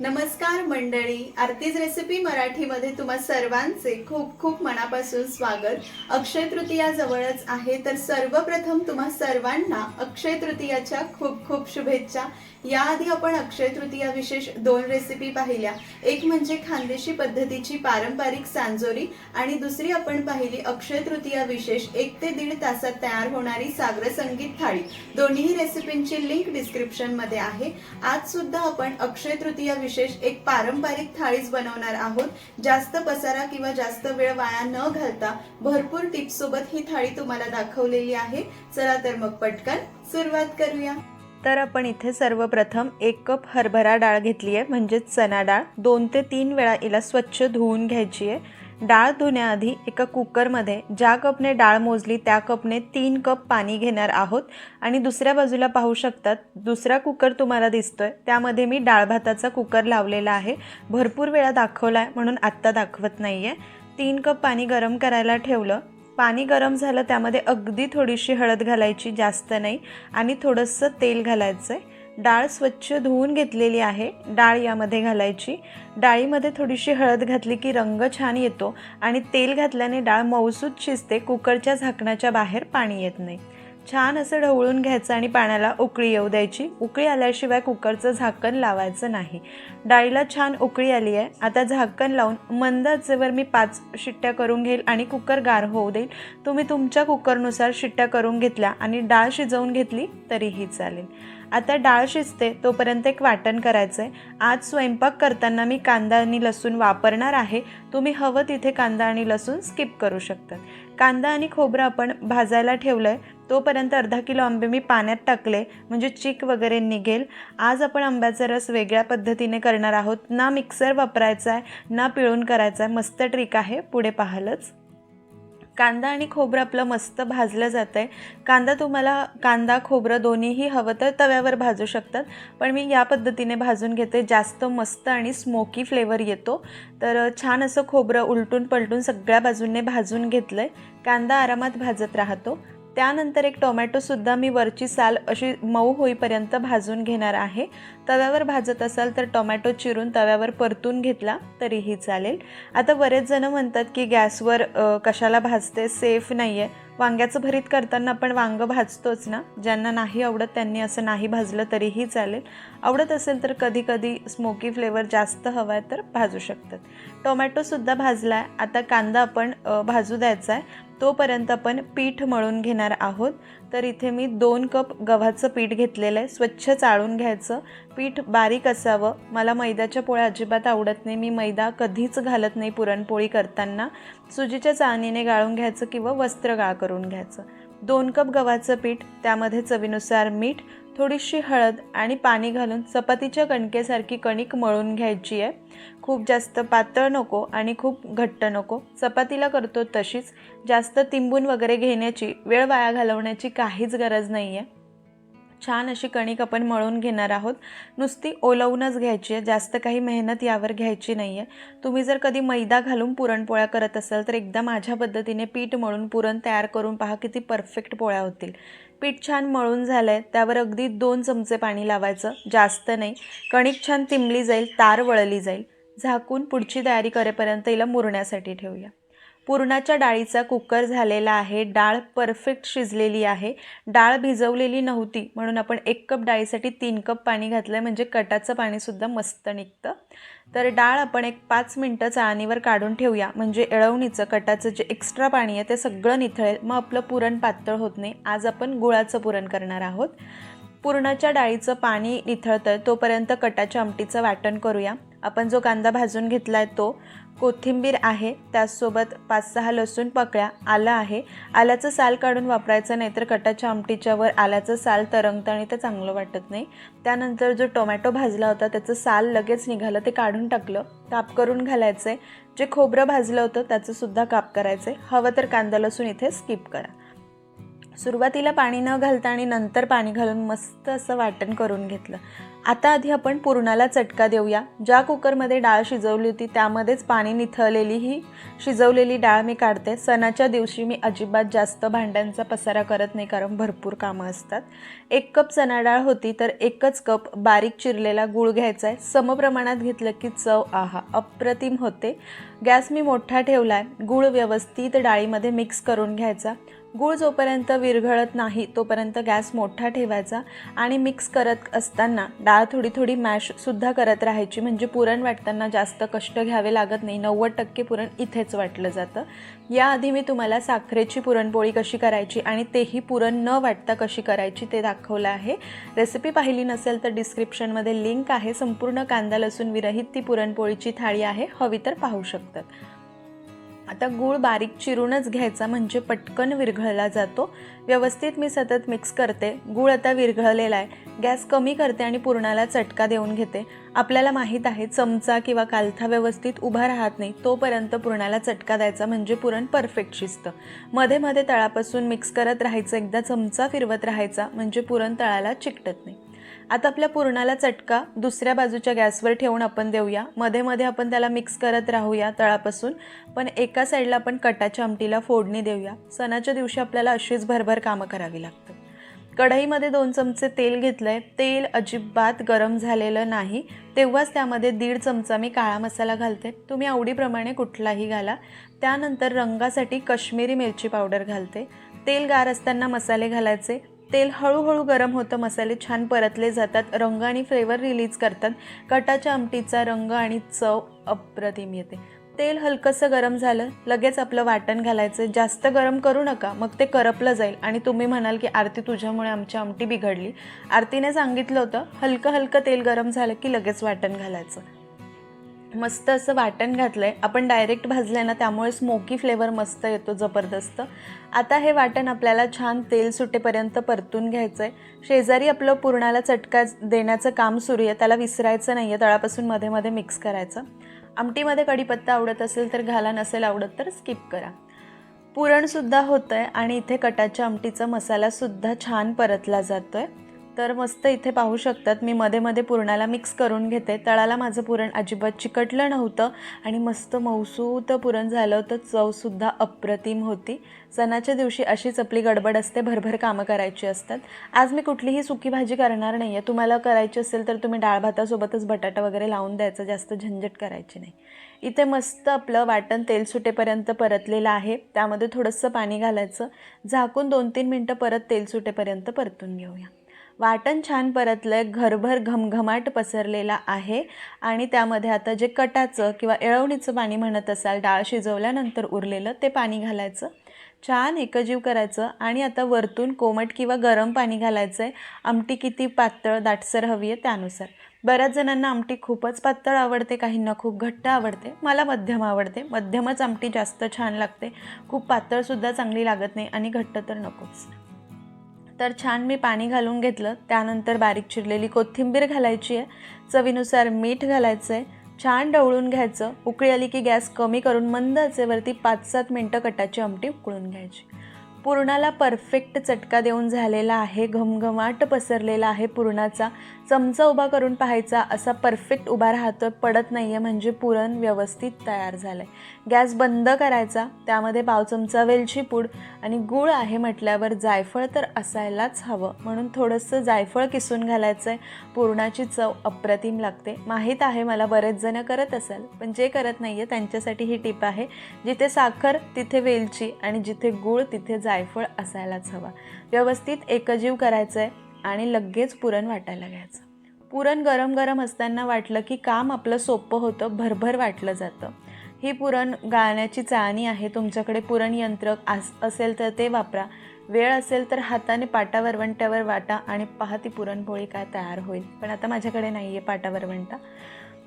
नमस्कार मंडळी. आरतीज रेसिपी मराठीमध्ये तुम्हा सर्वांचे खूप खूप मनापासून स्वागत. अक्षय तृतीया जवळच आहे तर सर्वप्रथम तुम्हा सर्वांना अक्षय तृतीयाच्या खूप खूप शुभेच्छा. याआधी आपण अक्षय तृतीया विशेष दोन रेसिपी पाहिल्या. एक म्हणजे खानदेशी पद्धतीची पारंपरिक सांजोरी आणि दुसरी आपण पाहिली अक्षय तृतीया विशेष एक ते दीड तासात तयार होणारी सागर संगीत थाळी. दोन्ही रेसिपींची लिंक डिस्क्रिप्शनमध्ये आहे. आज सुद्धा आपण अक्षय तृतीया विशेष एक पारंपरिक थाळीच बनवणार आहोत. जास्त पसारा किंवा जास्त वेळ वाया न घालता भरपूर टिप्स सोबत ही थाळी तुम्हाला दाखवलेली आहे. चला तर मग पटकन सुरुवात करूया. तर आपण इथे सर्वप्रथम एक कप हरभरा डाळ घेतली आहे म्हणजेच चणा डाळ. दोन ते तीन वेळा हिला स्वच्छ धुवून घ्यायची आहे डाळ धुण्याआधी एका कुकरमध्ये ज्या कपने डाळ मोजली त्या कपने तीन कप पाणी घेणार आहोत. आणि दुसऱ्या बाजूला पाहू शकतात दुसरा कुकर तुम्हाला दिसतोय. त्यामध्ये मी डाळ भाताचा कुकर लावलेला आहे. भरपूर वेळा दाखवला आहे म्हणून आत्ता दाखवत नाही आहे तीन कप पाणी गरम करायला ठेवलं. पाणी गरम झालं त्यामध्ये अगदी थोडीशी हळद घालायची जास्त नाही. आणि थोडंसं तेल घालायचं आहे डाळ स्वच्छ धुवून घेतलेली आहे. डाळ यामध्ये घालायची. डाळीमध्ये थोडीशी हळद घातली की रंग छान येतो आणि तेल घातल्याने डाळ मऊसूद शिजते कुकरच्या झाकणाच्या बाहेर पाणी येत नाही. छान असं ढवळून घ्यायचं आणि पाण्याला उकळी येऊ द्यायची. उकळी आल्याशिवाय कुकरचं झाकण लावायचं नाही. डाळीला छान उकळी आली आहे. आता झाकण लावून मंद आचेवर मी पाच शिट्ट्या करून घेईल आणि कुकर गार होऊ देईल. तुम्ही तुमच्या कुकरनुसार शिट्ट्या करून घेतल्या आणि डाळ शिजवून घेतली तरीही चालेल. आता डाळ शिजते तोपर्यंत एक वाटण करायचं आहे आज स्वयंपाक करताना मी कांदा आणि लसूण वापरणार आहे. तुम्ही हवं तिथे कांदा आणि लसूण स्किप करू शकतात कांदा आणि खोबरं आपण भाजायला ठेवलं आहे तोपर्यंत अर्धा किलो आंबे मी पाण्यात टाकले म्हणजे चिक वगैरे निघेल. आज आपण आंब्याचा रस वेगळ्या पद्धतीने करणार आहोत. ना मिक्सर वापरायचा आहे ना पिळून करायचा आहे मस्त ट्रिक आहे. पुढे पाहालच. कांदा आणि खोबरं आपलं मस्त भाजलं जातं आहे कांदा तुम्हाला कांदा खोबरं दोन्हीही हवं तर तव्यावर भाजू शकतात. पण मी या पद्धतीने भाजून घेते. जास्त मस्त आणि स्मोकी फ्लेवर येतो. तर छान असं खोबरं उलटून पलटून सगळ्या बाजूने भाजून घेतलं आहे कांदा आरामात भाजत राहतो. त्यानंतर एक टोमॅटोसुद्धा मी वरची साल अशी मऊ होईपर्यंत भाजून घेणार आहे. तव्यावर भाजत असाल तर टोमॅटो चिरून तव्यावर परतून घेतला तरीही चालेल. आता बरेच जण म्हणतात की गॅसवर कशाला भाजते? सेफ नाही आहे वांग्याचं भरीत करताना आपण वांगं भाजतोच ना? ज्यांना नाही आवडत त्यांनी असं नाही भाजलं तरीही चालेल. आवडत असेल तर कधी कधी स्मोकी फ्लेवर जास्त हवा आहे तर भाजू शकतात. टोमॅटोसुद्धा भाजला आहे आता कांदा आपण भाजू द्यायचा आहे तोपर्यंत आपण पीठ मळून घेणार आहोत. तर इथे मी दोन कप गव्हाचं पीठ घेतलेलं आहे. स्वच्छ चाळून घ्यायचं. पीठ बारीक असावं. मला मैद्याच्या पोळ्या अजिबात आवडत नाही. मी मैदा कधीच घालत नाही पुरणपोळी करताना. सुजीच्या चाळणीने गाळून घ्यायचं किंवा वस्त्र गाळ करून घ्यायचं. दोन कप गव्हाचं पीठ त्यामध्ये चवीनुसार मीठ थोडीशी हळद आणि पाणी घालून चपातीच्या कणकेसारखी कणिक मळून घ्यायची आहे. खूप जास्त पातळ नको आणि खूप घट्ट नको. चपातीला करतो तशीच. जास्त तिंबून वगैरे घेण्याची वेळ वाया घालवण्याची काहीच गरज नाही आहे छान अशी कणिक आपण मळून घेणार आहोत. नुसती ओलवूनच घ्यायची आहे. जास्त काही मेहनत यावर घ्यायची नाही आहे तुम्ही जर कधी मैदा घालून पुरणपोळ्या करत असाल तर एकदा माझ्या पद्धतीने पीठ मळून पुरण तयार करून पहा किती परफेक्ट पोळ्या होतील. पीठ छान मळून झालं आहे त्यावर अगदी दोन चमचे पाणी लावायचं जास्त नाही. कणिक छान तिंबली जाईल तार वळली जाईल. झाकून पुढची तयारी करेपर्यंत हिला मुरण्यासाठी ठेवूया. पुरणाच्या डाळीचा कुकर झालेला आहे डाळ परफेक्ट शिजलेली आहे. डाळ भिजवलेली नव्हती म्हणून आपण एक कप डाळीसाठी तीन कप पाणी घातलं आहे म्हणजे कटाचं पाणीसुद्धा मस्त निघतं. तर डाळ आपण एक पाच मिनटं चाळणीवर काढून ठेवूया. म्हणजे एळवणीचं कटाचं जे एक्स्ट्रा पाणी आहे ते सगळं निथळेल. मग आपलं पुरण पातळ होत नाही. आज आपण गुळाचं पुरण करणार आहोत. पुरणाच्या डाळीचं पाणी निथळतं तोपर्यंत कटाच्या आमटीचं वाटण करूया. आपण जो कांदा भाजून घेतला आहे तो कोथिंबीर आहे त्याचसोबत पाच सहा लसूण पकळ्या आलं आहे. आल्याचं साल काढून वापरायचं नाही तर कटाच्या आमटीच्या वर आल्याचं साल तरंगतं आणि ते चांगलं वाटत नाही. त्यानंतर जो टोमॅटो भाजला होता त्याचं साल लगेच निघालं ते काढून टाकलं. काप करून घालायचं आहे जे खोबरं भाजलं होतं त्याचंसुद्धा काप करायचं आहे हवं तर कांदा लसूण इथे स्किप करा. सुरुवातीला पाणी न घालता आणि नंतर पाणी घालून मस्त असं वाटण करून घेतलं. आता आधी आपण पुरणाला चटका देऊया. ज्या कुकरमध्ये डाळ शिजवली होती त्यामध्येच पाणी निथळलेली ही शिजवलेली डाळ मी काढते. सणाच्या दिवशी मी अजिबात जास्त भांड्यांचा पसारा करत नाही कारण भरपूर कामं असतात. एक कप चणा डाळ होती तर एकच कप बारीक चिरलेला गूळ घ्यायचा आहे. समप्रमाणात घेतलं की चव आहा अप्रतिम होते. गॅस मी मोठा ठेवला आहे गूळ व्यवस्थित डाळीमध्ये मिक्स करून घ्यायचा. गूळ जोपर्यंत विरघळत नाही तोपर्यंत गॅस मोठा ठेवायचा आणि मिक्स करत असताना डाळ थोडी थोडी मॅशसुद्धा करत राहायची. म्हणजे पुरण वाटताना जास्त कष्ट घ्यावे लागत नाही. नव्वद टक्के पुरण इथेच वाटलं जातं. याआधी मी तुम्हाला साखरेची पुरणपोळी कशी करायची आणि तेही पुरण न वाटता कशी करायची ते दाखवलं आहे. रेसिपी पाहिली नसेल तर डिस्क्रिप्शनमध्ये लिंक आहे. संपूर्ण कांदा लसूण विरहित ती पुरणपोळीची थाळी आहे. हवी तर पाहू शकतात. आता गूळ बारीक चिरूनच घ्यायचा म्हणजे पटकन विरघळला जातो. व्यवस्थित मी सतत मिक्स करते. गूळ आता विरघळलेला आहे. गॅस कमी करते आणि पुरणाला चटका देऊन घेते. आपल्याला माहीत आहे चमचा किंवा कालथा व्यवस्थित उभा राहत नाही तोपर्यंत पुरणाला चटका द्यायचा म्हणजे पुरण परफेक्ट शिजतं. मध्ये मध्ये तळापासून मिक्स करत राहायचं एकदा चमचा फिरवत राहायचा म्हणजे पुरण तळाला चिकटत नाही. आता आपल्या पुरणाला चटका दुसऱ्या बाजूच्या गॅसवर ठेवून आपण देऊया. मध्ये मध्ये आपण त्याला मिक्स करत राहूया तळापासून. पण एका साईडला आपण कटाच्या आमटीला फोडणी देऊया. सणाच्या दिवशी आपल्याला अशीच भरभर कामं करावी लागतात. कढईमध्ये दोन चमचे तेल घेतलं आहे तेल अजिबात गरम झालेलं नाही. तेव्हाच त्यामध्ये दीड चमचा मी काळा मसाला घालते. तुम्ही आवडीप्रमाणे कुठलाही घाला. त्यानंतर रंगासाठी कश्मीरी मिरची पावडर घालते. तेल गार असताना मसाले घालायचे. तेल हळूहळू गरम होतं मसाले छान परतले जातात रंग आणि फ्लेवर रिलीज करतात. कटाच्या आमटीचा रंग आणि चव अप्रतिम येते. तेल हलकंसं गरम झालं लगेच आपलं वाटण घालायचं. जास्त गरम करू नका मग ते करपलं जाईल. आणि तुम्ही म्हणाल की आरती तुझ्यामुळे आमची आमटी बिघडली. आरतीने सांगितलं होतं हलकं हलकं तेल गरम झालं की लगेच वाटण घालायचं. मस्त असं वाटण घातलं आहे आपण डायरेक्ट भाजलं आहे ना त्यामुळे स्मोकी फ्लेवर मस्त येतो जबरदस्त. आता हे वाटण आपल्याला छान तेल सुटेपर्यंत परतून घ्यायचं आहे शेजारी आपलं पुरणाला चटका देण्याचं काम सुरू आहे. त्याला विसरायचं नाही आहे तळापासून मध्ये मध्ये मिक्स करायचं. आमटीमध्ये कढीपत्ता आवडत असेल तर घाला नसेल आवडत तर स्किप करा. पुरणसुद्धा होतं आहे आणि इथे कटाच्या आमटीचा मसालासुद्धा छान परतला जातो आहे तर मस्त इथे पाहू शकतात. मी मध्ये मध्ये पुरणाला मिक्स करून घेते. तळाला माझं पुरण अजिबात चिकटलं नव्हतं आणि मस्त मौसूत पुरण झालं होतं. चवसुद्धा अप्रतिम होती. सणाच्या दिवशी अशीच आपली गडबड असते. भरभर कामं करायची असतात. आज मी कुठलीही सुकी भाजी करणार नाही आहे तुम्हाला करायची असेल तर तुम्ही डाळ भातासोबतच बटाटा वगैरे लावून द्यायचं. जास्त झंझट करायची नाही. इथे मस्त आपलं वाटण तेल सुटेपर्यंत परतलेलं आहे. त्यामध्ये थोडंसं पाणी घालायचं. झाकून दोन तीन मिनटं परत तेल सुटेपर्यंत परतून घेऊया. वाटण छान परतलं आहे घरभर घमघमाट पसरलेला आहे. आणि त्यामध्ये आता जे कटाचं किंवा एळवणीचं पाणी म्हणत असाल डाळ शिजवल्यानंतर उरलेलं ते पाणी घालायचं. छान एकजीव करायचं. आणि आता वरतून कोमट किंवा गरम पाणी घालायचं आहे आमटी किती पातळ दाटसर हवी आहे त्यानुसार. बऱ्याच जणांना आमटी खूपच पातळ आवडते काहींना खूप घट्ट आवडते. मला मध्यम आवडते. मध्यमच आमटी जास्त छान लागते. खूप पातळसुद्धा चांगली लागत नाही आणि घट्ट तर नकोच. तर छान मी पाणी घालून घेतलं. त्यानंतर बारीक चिरलेली कोथिंबीर घालायची आहे. चवीनुसार मीठ घालायचं आहे. छान ढवळून घ्यायचं. उकळी आली की गॅस कमी करून मंद आचेवरती पाच सात मिनटं कटाची आमटी उकळून घ्यायची. पुरणाला परफेक्ट चटका देऊन झालेला आहे. घमघमाट पसरलेला आहे पुरणाचा. चमचा उभा करून पाहायचा असा परफेक्ट उभा राहतो पडत नाही आहे म्हणजे पुरण व्यवस्थित तयार झालं आहे गॅस बंद करायचा त्यामध्ये पाव चमचा वेलची पूड आणि गूळ आहे म्हटल्यावर जायफळ तर असायलाच हवं. म्हणून थोडंसं जायफळ किसून घालायचं आहे पुरणाची चव अप्रतिम लागते. माहीत आहे मला बरेच जण करत असाल पण जे करत नाही आहे त्यांच्यासाठी ही टीप आहे जिथे साखर तिथे वेलची आणि जिथे गूळ तिथे जायफळ असायलाच हवा. व्यवस्थित एकजीव करायचं आहे आणि लगेच पुरण वाटायला घ्यायचं. पुरण गरम गरम असताना वाटलं की काम आपलं सोपं होतं भरभर वाटलं जातं. ही पुरण गाळण्याची चाळणी आहे तुमच्याकडे पुरण यंत्र आस असेल तर ते वापरा. वेळ असेल तर हाताने पाटा वरवंट्यावर वाटा आणि पहा ती पुरणपोळी काय तयार होईल. पण आता माझ्याकडे नाही आहे पाटा वरवंटा.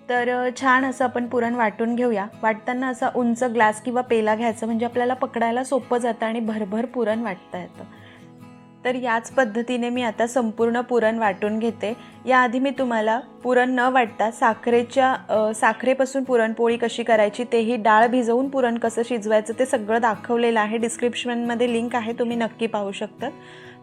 तर छान असं आपण पुरण वाटून घेऊया. वाटताना असा उंच ग्लास किंवा पेला घ्यायचं म्हणजे आपल्याला पकडायला सोपं जातं आणि भरभर पुरण वाटता येतं. तर याच पद्धतीने मी आता संपूर्ण पुरण वाटून घेते. याआधी मी तुम्हाला पुरण न वाटता साखरेच्या साखरेपासून पुरणपोळी कशी करायची तेही डाळ भिजवून पुरण कसं शिजवायचं ते सगळं दाखवलेलं आहे. डिस्क्रिप्शनमध्ये लिंक आहे तुम्ही नक्की पाहू शकतात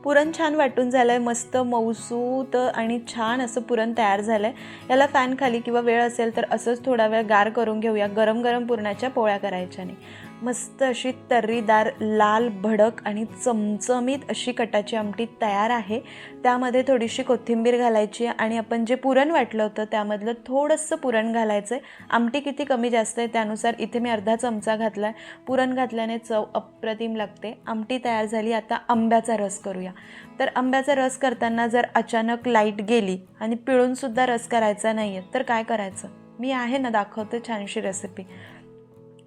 पुरण छान वाटून झालं आहे मस्त मऊसूत आणि छान असं पुरण तयार झालं आहे याला फॅन खाली किंवा वेळ असेल तर असंच थोडा वेळ गार करून घेऊया गरम गरम पुरणाच्या पोळ्या करायच्या नाही मस्त अशी तर्रीदार लाल भडक आणि चमचमीत अशी कटाची आमटी तयार आहे. त्यामध्ये थोडीशी कोथिंबीर घालायची आणि आपण जे पुरण वाटलं होतं त्यामधलं थोडंसं पुरण घालायचं आहे आमटी किती कमी जास्त आहे त्यानुसार इथे मी अर्धा चमचा घातला आहे पुरण घातल्याने चव अप्रतिम लागते. आमटी तयार झाली आता आंब्याचा रस करूया. तर आंब्याचा रस करताना जर अचानक लाइट गेली आणि पिळूनसुद्धा रस करायचा नाही आहे तर काय करायचं? मी आहे ना दाखवते छानशी रेसिपी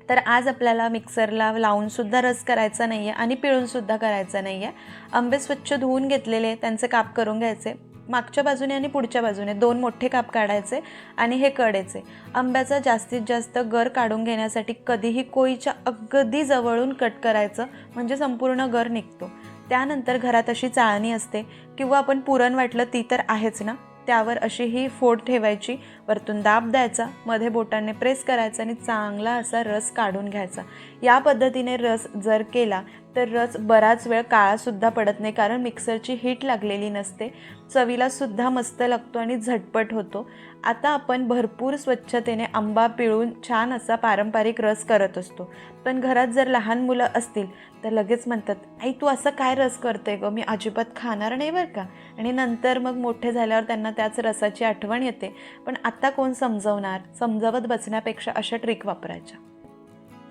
तर आज आपल्याला मिक्सरला लावूनसुद्धा रस करायचा नाही आहे आणि पिळूनसुद्धा करायचा नाही आहे आंबे स्वच्छ धुवून घेतलेले त्यांचे काप करून घ्यायचे. मागच्या बाजूने आणि पुढच्या बाजूने दोन मोठे काप काढायचे आणि हे कडेचे आंब्याचा जास्तीत जास्त गर काढून घेण्यासाठी कधीही कोळीच्या अगदी जवळून कट करायचं म्हणजे संपूर्ण गर निघतो. त्यानंतर घरात अशी चाळणी असते किंवा आपण पुरण वाटलं ती तर आहेच ना? त्यावर अशी ही फोड ठेवायची. वरतून दाब द्यायचा. मध्ये बोटाने प्रेस करायचा आणि चांगला असा रस काढून घ्यायचा. या पद्धतीने रस जर केला तर रस बराच वेळ काळासुद्धा पडत नाही कारण मिक्सरची हीट लागलेली नसते. चवीला सुद्धा मस्त लागतो आणि झटपट होतो. आता आपण भरपूर स्वच्छतेने आंबा पिळून छान असा पारंपरिक रस करत असतो. पण घरात जर लहान मुलं असतील तर लगेच म्हणतात आई तू असं काय रस करते गं? मी अजिबात खाणार नाही बरं का? आणि नंतर मग मोठे झाल्यावर त्यांना त्याच रसाची आठवण येते. पण आता कोण समजवणार? समजावत बसण्यापेक्षा अशा ट्रिक वापरायच्या.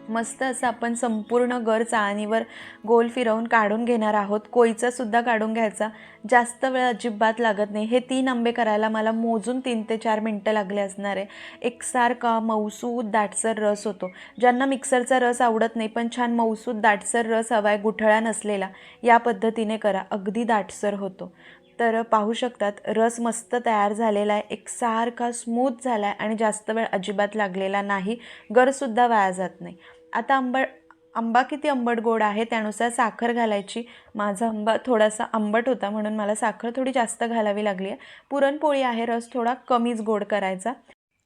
मस्त असं आपण संपूर्ण गर चाळणीवर गोल फिरवून काढून घेणार आहोत. कोयचासुद्धा काढून घ्यायचा. जास्त वेळ अजिबात लागत नाही. हे तीन आंबे करायला मला मोजून तीन ते चार मिनटं लागले असणार आहे. एकसारखा मऊसूद दाटसर रस होतो. ज्यांना मिक्सरचा रस आवडत नाही पण छान मऊसूद दाटसर रस हवा आहे गुठळा नसलेला या पद्धतीने करा. अगदी दाटसर होतो. तर पाहू शकतात रस मस्त तयार झालेला आहे एक सारखा स्मूथ झाला आहे आणि जास्त वेळ अजिबात लागलेला नाही गरसुद्धा वाया जात नाही. आता आंबट आंबा किती आंबट गोड आहे त्यानुसार साखर घालायची. माझा आंबा थोडासा आंबट होता म्हणून मला साखर थोडी जास्त घालावी लागली आहे. पुरणपोळी आहे रस थोडा कमीच गोड करायचा.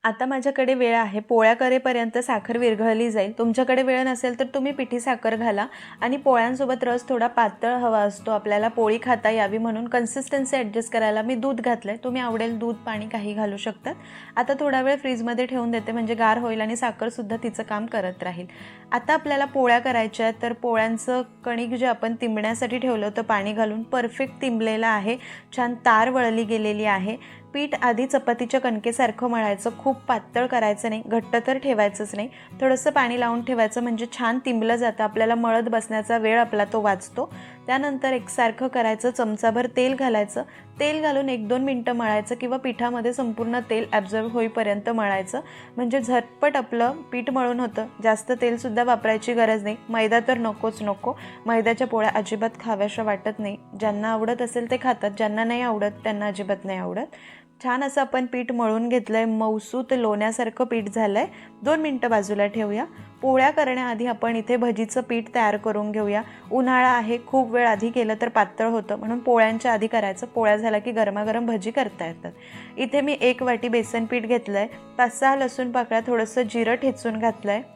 आता माझ्याकडे वेळ आहे. पोळ्या करेपर्यंत साखर विरघळली जाईल. तुमच्याकडे वेळ नसेल तर तुम्ही पिठी साखर घाला आणि पोळ्यांसोबत रस थोडा पातळ हवा असतो. आपल्याला पोळी खाता यावी म्हणून कन्सिस्टन्सी ॲडजस्ट करायला मी दूध घातलं आहे तुम्ही आवडेल दूध पाणी काही घालू शकतात. आता थोडा वेळ फ्रीजमध्ये ठेवून देते. म्हणजे गार होईल आणि साखरसुद्धा तिचं काम करत राहील. आता आपल्याला पोळ्या करायच्या आहेत. तर पोळ्यांचं कणिक जे आपण तिंबण्यासाठी ठेवलं होतं पाणी घालून परफेक्ट तिंबलेलं आहे. छान तार वळली गेलेली आहे. पीठ आधी चपातीच्या कणकेसारखं मळायचं खूप पातळ करायचं नाही घट्ट तर ठेवायचंच नाही. थोडंसं पाणी लावून ठेवायचं म्हणजे छान तिंबलं जातं आपल्याला मळत बसण्याचा वेळ आपला तो वाचतो. त्यानंतर एकसारखं करायचं चमचाभर तेल घालायचं. तेल घालून एक दोन मिनटं मळायचं किंवा पिठामध्ये संपूर्ण तेल ॲब्झॉर्ब होईपर्यंत मळायचं. म्हणजे झटपट आपलं पीठ मळून होतं. जास्त तेलसुद्धा वापरायची गरज नाही. मैदा तर नकोच नको. मैद्याच्या पोळ्या अजिबात खाव्याशा वाटत नाही. ज्यांना आवडत असेल ते खातात. ज्यांना नाही आवडत त्यांना अजिबात नाही आवडत. छान असं आपण पीठ मळून घेतलं आहे मऊसूत लोण्यासारखं पीठ झालं आहे दोन मिनटं बाजूला ठेवूया. पोळ्या करण्याआधी आपण इथे भजीचं पीठ तयार करून घेऊया. उन्हाळा आहे खूप वेळ आधी केलं तर पातळ होतं. म्हणून पोळ्यांच्या आधी करायचं. पोळ्या झाला की गरमागरम भजी करता येतात. इथे मी एक वाटी बेसन पीठ घेतलं आहे पाच सहा लसूण पाकळ्या थोडंसं जिरं ठेचून घातलं आहे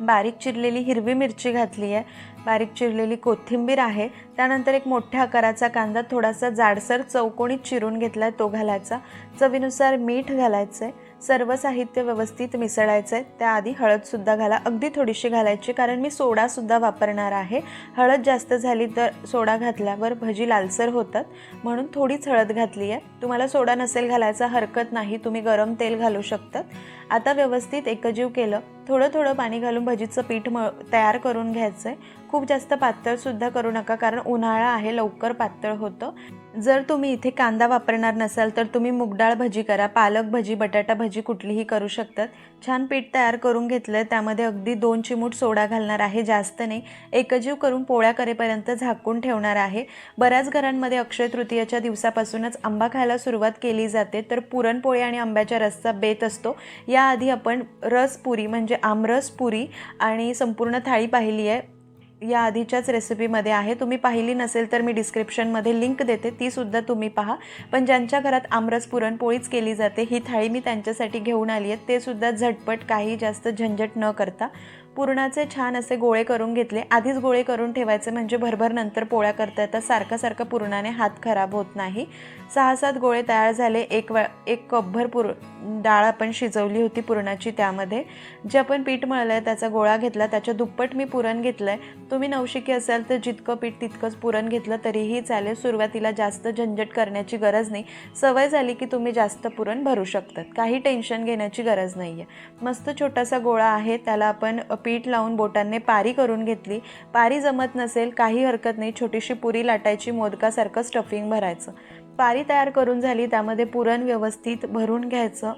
बारीक चिरलेली हिरवी मिरची घातली आहे. बारीक चिरलेली कोथिंबीर आहे. त्यानंतर एक मोठ्या आकाराचा कांदा थोडासा जाडसर चौकोणी चिरून घेतला आहे तो घालायचा. चवीनुसार मीठ घालायचं आहे सर्व साहित्य व्यवस्थित मिसळायचं आहे त्याआधी हळदसुद्धा घाला. अगदी थोडीशी घालायची कारण मी सोडासुद्धा वापरणार आहे. हळद जास्त झाली तर सोडा घातल्यावर भजी लालसर होतात. म्हणून थोडीच हळद घातली आहे तुम्हाला सोडा नसेल घालायचा हरकत नाही. तुम्ही गरम तेल घालू शकतात. आता व्यवस्थित एकजीव केलं. थोडं थोडं पाणी घालून भजीचं पीठ मळ तयार करून घ्यायचं आहे खूप जास्त पातळसुद्धा करू नका कारण उन्हाळा आहे लवकर पातळ होतं. जर तुम्ही इथे कांदा वापरणार नसाल तर तुम्ही मुगडाळ भजी करा पालक भजी बटाटा भजी कुठलीही करू शकतात. छान पीठ तयार करून घेतलं त्यामध्ये अगदी दोन चिमूट सोडा घालणार आहे जास्त नाही. एकजीव करून पोळ्या करेपर्यंत झाकून ठेवणार आहे. बऱ्याच घरांमध्ये अक्षय तृतीयाच्या दिवसापासूनच आंबा खायला सुरुवात केली जाते तर पुरणपोळी आणि आंब्याच्या रसचा बेत असतो. याआधी आपण रस पुरी म्हणजे आमरस पुरी आणि संपूर्ण थाळी पाहिली आहे. या आधीच्याच रेसिपीमध्ये आहे. तुम्ही पाहिली नसेल तर मी डिस्क्रिप्शनमध्ये लिंक देते. तीसुद्धा तुम्ही पहा. पण ज्यांच्या घरात आमरस पुरणपोळीच केली जाते ही थाळी मी त्यांच्यासाठी घेऊन आली आहे ते सुद्धा झटपट काही जास्त झंझट न करता पुरणाचे छान असे गोळे करून घेतले. आधीच गोळे करून ठेवायचे म्हणजे भरभर नंतर पोळ्या करता येतात. सारखं सारखं पुरणाने हात खराब होत नाही. सहा सात गोळे तयार झाले. एक वे एक कपभर पुर डाळ आपण शिजवली होती पुरणाची त्यामध्ये. जे आपण पीठ मळलं आहे त्याचा गोळा घेतला. त्याच्या दुप्पट मी पुरण घेतलं आहे तुम्ही नवशिकी असाल तर जितकं पीठ तितकंच पुरण घेतलं तरीही चालेल. सुरुवातीला जास्त झंझट करण्याची गरज नाही. सवय झाली की तुम्ही जास्त पुरण भरू शकतात. काही टेन्शन घेण्याची गरज नाही आहे मस्त छोटासा गोळा आहे. त्याला आपण पीठ लावून बोटांनी पारी करून घेतली. पारी जमत नसेल काही हरकत नाही छोटीशी पुरी लाटायची मोदकासारखं स्टफिंग भरायचं. पारी तयार करून झाली त्यामध्ये पुरण व्यवस्थित भरून घ्यायचं.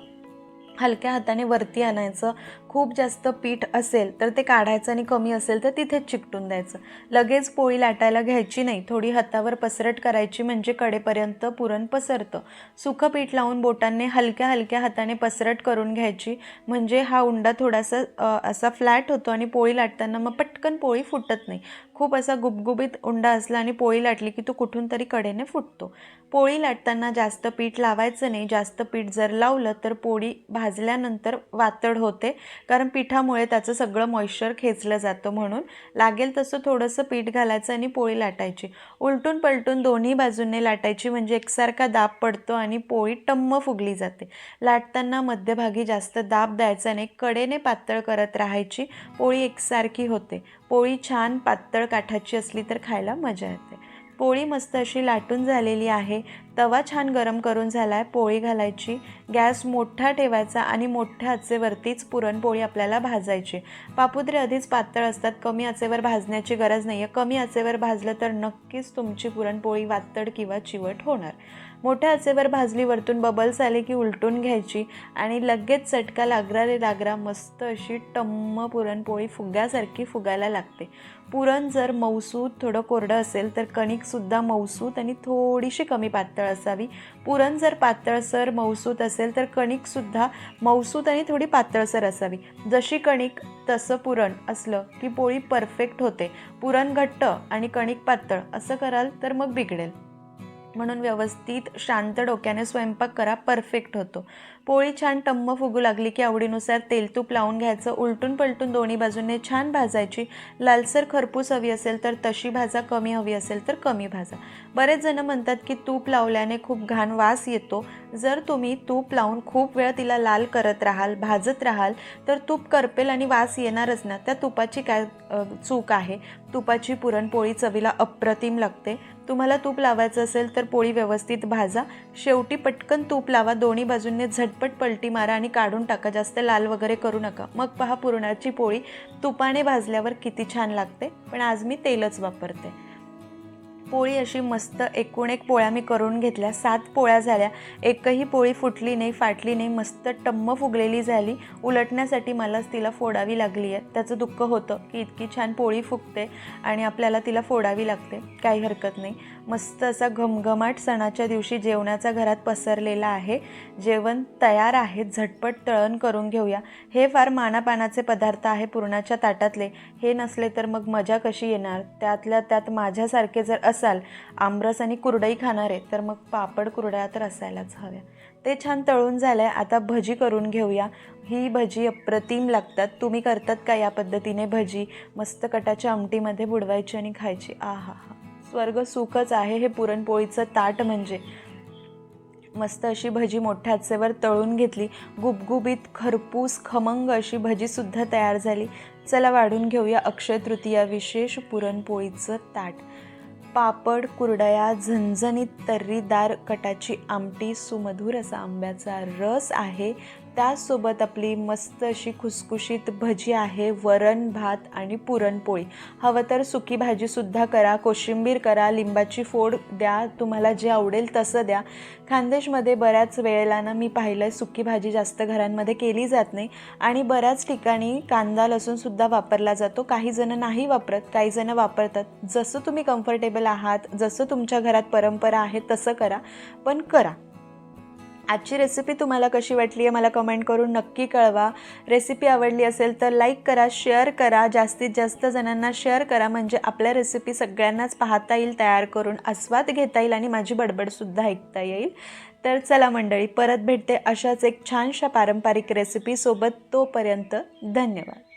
हलक्या हाताने वरती आणायचं. खूप जास्त पीठ असेल तर ते काढायचं आणि कमी असेल तर तिथेच चिकटून द्यायचं. लगेच पोळी लाटायला घ्यायची नाही. थोडी हातावर पसरट करायची म्हणजे कडेपर्यंत पुरण पसरतं. सुखं पीठ लावून बोटांनी हलक्या हलक्या हाताने पसरट करून घ्यायची. म्हणजे हा उंडा थोडासा असा फ्लॅट होतो आणि पोळी लाटताना मग पटकन पोळी फुटत नाही. खूप असा गुबगुबीत उंडा असला आणि पोळी लाटली की तो कुठून तरी कडेने फुटतो. पोळी लाटताना जास्त पीठ लावायचं नाही. जास्त पीठ जर लावलं तर पोळी भाजल्यानंतर वातड होते. कारण पिठामुळे त्याचं सगळं मॉइश्चर खेचलं जातं म्हणून. लागेल तसं थोडंसं पीठ घालायचं आणि पोळी लाटायची. उलटून पलटून दोन्ही बाजूंनी लाटायची म्हणजे एकसारखा दाब पडतो आणि पोळी टम्म फुगली जाते. लाटताना मध्यभागी जास्त दाब द्यायचा नाही. कडेने पातळ करत राहायची. पोळी एकसारखी होते. पोळी छान पातळ काठाची असली तर खायला मजा येते. पोळी मस्त अशी लाटून झालेली आहे. तवा छान गरम करून झाला आहे पोळी घालायची. गॅस मोठा ठेवायचा आणि मोठ्या आचेवरतीच पुरणपोळी आपल्याला भाजायची. पापुद्रे आधीच पातळ असतात. कमी आचेवर भाजण्याची गरज नाही आहे कमी आचेवर भाजलं तर नक्कीच तुमची पुरणपोळी वातड किंवा चिवट होणार. मोठ्या आचेवर भाजली वरतून बबल्स आले की उलटून घ्यायची आणि लगेच चटका लागरा रे लागरा मस्त अशी टम्म पुरणपोळी फुग्यासारखी फुगायला लागते. पुरण जर मऊसूत थोडं कोरडं असेल तर कणिकसुद्धा मऊसूत आणि थोडीशी कमी पातळ असावी. पुरण जर पातळसर मऊसूत असेल तर कणिकसुद्धा मऊसूत आणि थोडी पातळसर असावी. जशी कणिक तसं पुरण असलं की पोळी परफेक्ट होते. पुरण घट्ट आणि कणिक पातळ असं कराल तर मग बिघडेल. म्हणून व्यवस्थित शांत डोक्याने स्वयंपाक करा परफेक्ट होतो. पोळी छान टम्म फुगू लागली की आवडीनुसार तेल तूप लावून घ्यायचं. उलटून पलटून दोन्ही बाजूने छान भाजायची. लालसर खरपूस हवी असेल तर तशी भाजा कमी हवी असेल तर कमी भाजा. बरेच जण म्हणतात की तूप लावल्याने खूप घाण वास येतो. जर तुम्ही तूप लावून खूप वेळ तिला लाल करत राहाल भाजत राहाल तर तूप करपेल आणि वास येणारच ना. त्या तुपाची काय चूक आहे? तुपाची पुरणपोळी चवीला अप्रतिम लागते. तुम्हाला तूप लावायचं असेल तर पोळी व्यवस्थित भाजा. शेवटी पटकन तूप लावा. दोन्ही बाजूंनी झट झटपट पलटी मारा आणि काढून टाका जास्त लाल वगैरे करू नका. मग पहा पुरणाची पोळी तुपाने भाजल्यावर किती छान लागते. पण आज मी तेलच वापरते. पोळी अशी मस्त एकूण एक पोळ्या मी करून घेतल्या. सात पोळ्या झाल्या. एकही पोळी फुटली नाही फाटली नाही मस्त टम्म फुगलेली झाली. उलटण्यासाठी मलाच तिला फोडावी लागली आहे. त्याचं दुःख होतं की इतकी छान पोळी फुगते आणि आपल्याला तिला फोडावी लागते. काही हरकत नाही. मस्त असा घमघमाट सणाच्या दिवशी जेवणाचा घरात पसरलेला आहे. जेवण तयार आहे. झटपट तळण करून घेऊया. हे फार मानापानाचे पदार्थ आहे पुरणाच्या ताटातले. हे नसले तर मग मजा कशी येणार? त्यातल्या त्यात माझ्यासारखे जर असाल आमरस आणि कुरडई खाणार आहे तर मग पापड कुरड्या तर असायलाच हव्या. ते छान तळून झालं आहे आता भजी करून घेऊया. ही भजी अप्रतिम लागतात. तुम्ही करतात का या पद्धतीने भजी? मस्त कटाच्या आमटीमध्ये बुडवायची आणि खायची. आ हा. हा स्वर्ग सुखच आहे हे पुरणपोळीचं ताट म्हणजे. मस्त अशी भजी मोठ्या हातसेवर तळून घेतली. गुबगुबीत खरपूस खमंग अशी भजीसुद्धा तयार झाली. चला वाढून घेऊया अक्षय तृतीया विशेष पुरणपोळीचं ताट. पापड कुरडया झणझणीत तर्रीदार कटाची आमटी सुमधुर असा आंब्याचा रस आहे. त्याचसोबत आपली मस्त अशी खुसखुशीत भजी आहे वरण भात आणि पुरणपोळी. हवं तर सुकी भाजीसुद्धा करा कोशिंबीर करा लिंबाची फोड द्या तुम्हाला जे आवडेल तसं द्या. खानदेशमध्ये बऱ्याच वेळेला ना मी पाहिलं आहे सुकी भाजी जास्त घरांमध्ये केली जात नाही आणि बऱ्याच ठिकाणी कांदा लसूणसुद्धा वापरला जातो. काही जण नाही वापरत काही जणं वापरतात. जसं तुम्ही कम्फर्टेबल आहात जसं तुमच्या घरात परंपरा आहे तसं करा. पण करा. आजची रेसिपी तुम्हाला कशी वाटली आहे मला कमेंट करून नक्की कळवा. रेसिपी आवडली असेल तर लाईक करा शेअर करा. जास्तीत जास्त जणांना शेअर करा. म्हणजे आपल्या रेसिपी सगळ्यांनाच पाहता येईल तयार करून आस्वाद घेता येईल आणि माझी बडबडसुद्धा ऐकता येईल. तर चला मंडळी परत भेटते अशाच एक छानशा पारंपरिक रेसिपीसोबत तोपर्यंत धन्यवाद.